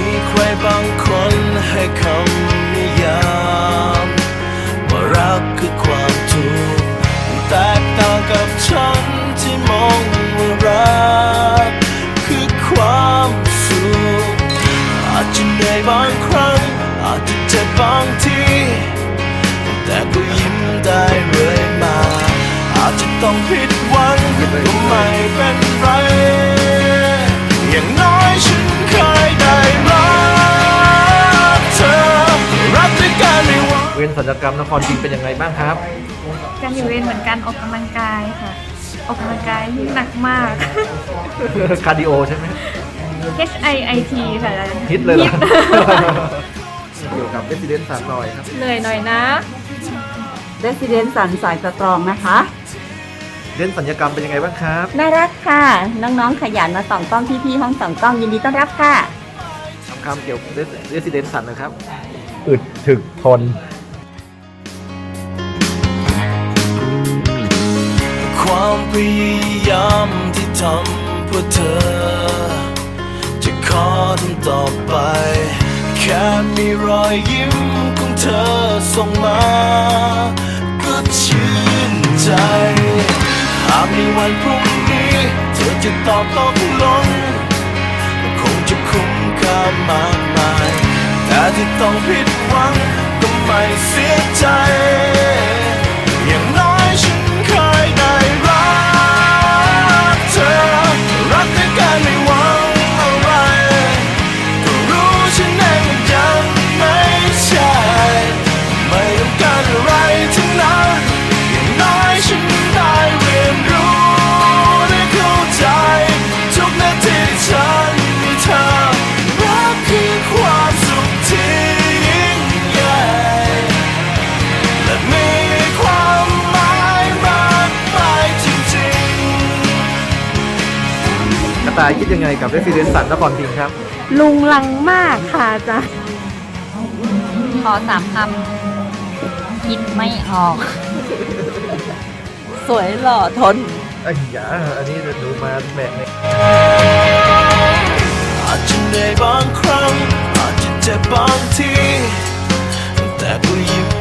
ีใครบางคนให้คำนิยามว่ารักคือความทุกข์แตกต่างกับฉันที่มองว่ารัก คือความสุขอาจจะเหนื่อยบางครั้ง อาจจะเจ็บบางที แต่ก็ยิ้ม วังเวรสัญญกรรมนครพิงค์เป็นยังไงบ้างครับ การอยู่เวรเหมือนการออกกำลังกายค่ะ ออกกำลังกายที่หนักมาก คาร์ดิโอใช่ไหม H I I T ค่ะฮิตเลยเหรอฮิตเกี่ยวกับเอสเดนสามหน่อยครับเหนื่อยหน่อยนะ เรสซิเดนสันสายสตรองนะคะ เล่นสัญญกรรมเป็นยังไงบ้างครับ น่ารักค่ะ น้องๆขยันมาส่องกล้องพี่ๆห้องส่องกล้องยินดีต้อนรับค่ะ คำคำเกี่ยวกับเรสเดนสันนะครับ อึดถึกทน ความพยายามที่ทำเพื่อเธอ จะขอทำต่อไป แค่มีรอยยิ้มของเธอส่งมา ก็ชื่นใจ หากในวันพรุ่งนี้ เธอจะตอบตกลงคงจะคุ้มค่ามากมาย แต่ที่ต้องผิดหวังก็ไม่สี ระต่ายคิดยังไงกับเรสเดนสันนครพิงค์ครับ ลุงลังมากค่ะอาจ้ะขอสามคำคิดไม่ออก สวยหล่อทน ไอ้ยาอันนี้หนูมาแบบนี้อาจจะเหนื่อยบางครั้งอาจจะเจ็บบางที แต่ก็ยิ้ม